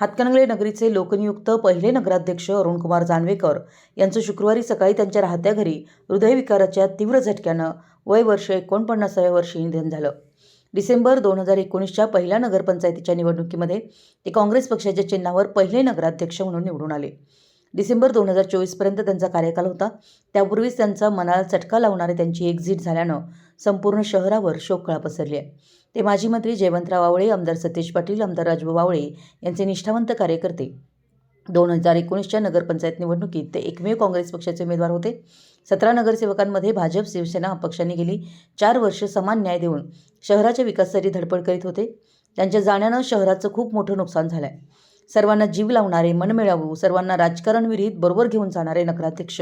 हातकणंगले नगरीचे लोकनियुक्त पहिले नगराध्यक्ष अरुणकुमार जानवेकर यांचं शुक्रवारी सकाळी त्यांच्या राहत्या घरी हृदयविकाराच्या तीव्र झटक्यानं वय वर्ष एकोणपन्नासाव्या वर्षी निधन झालं. डिसेंबर दोन हजार एकोणीसच्या पहिल्या नगरपंचायतीच्या निवडणुकीमध्ये ते काँग्रेस पक्षाच्या चिन्हावर पहिले नगराध्यक्ष म्हणून निवडून आले. डिसेंबर दोन हजार चोवीसपर्यंत त्यांचा कार्यकाल होता. त्यापूर्वीच त्यांचा मनाला चटका लावणारे त्यांची एक्झिट झाल्यानं संपूर्ण शहरावर शोककळा पसरली. आहे ते माजी मंत्री जयवंतराव आवळे आमदार सतीश पाटील आमदार राजू आवळे यांचे निष्ठावंत कार्यकर्ते. दोन हजार एकोणीसच्या नगरपंचायत निवडणुकीत ते एकमेव काँग्रेस पक्षाचे उमेदवार होते. सतरा नगरसेवकांमध्ये भाजप शिवसेना पक्षाने गेली. चार वर्ष समान न्याय देऊन शहराच्या विकासासाठी धडपड करीत होते. त्यांच्या जाण्यानं शहराचं खूप मोठं नुकसान झालं आहे सर्वांना जीव लावणारे मनमिळावू सर्वांना राजकारण विरहित बरोबर घेऊन जाणारे नगराध्यक्ष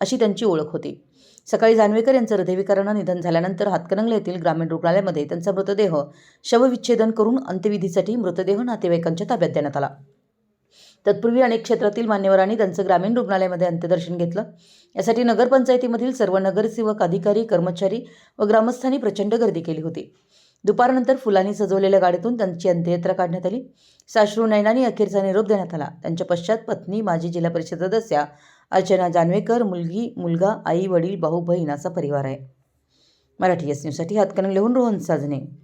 अशी त्यांची ओळख होती. सकाळी जानवेकर यांचं हृदयविकारानं निधन झाल्यानंतर हातकणंगले येथील ग्रामीण रुग्णालयामध्ये त्यांचा मृतदेह शवविच्छेदन करून अंत्यविधीसाठी मृतदेह नातेवाईकांच्या ताब्यात देण्यात आला. तत्पूर्वी अनेक क्षेत्रातील मान्यवरांनी त्यांचं ग्रामीण रुग्णालयामध्ये अंत्यदर्शन घेतलं. यासाठी नगरपंचायतीमधील सर्व नगरसेवक अधिकारी कर्मचारी व ग्रामस्थांनी प्रचंड गर्दी केली होती. दुपारनंतर फुलांनी सजवलेल्या गाडीतून त्यांची अंत्ययात्रा काढण्यात आली. साश्रू नैनानी अखेरचा निरोप देण्यात आला. त्यांच्या पश्चात पत्नी माजी जिल्हा परिषद सदस्या अर्चना जानवेकर मुलगी मुलगा आई वडील भाऊ बहीण असा परिवार आहे. मराठी एस न्यूजसाठी हातकणंगलेहून रोहन साजने.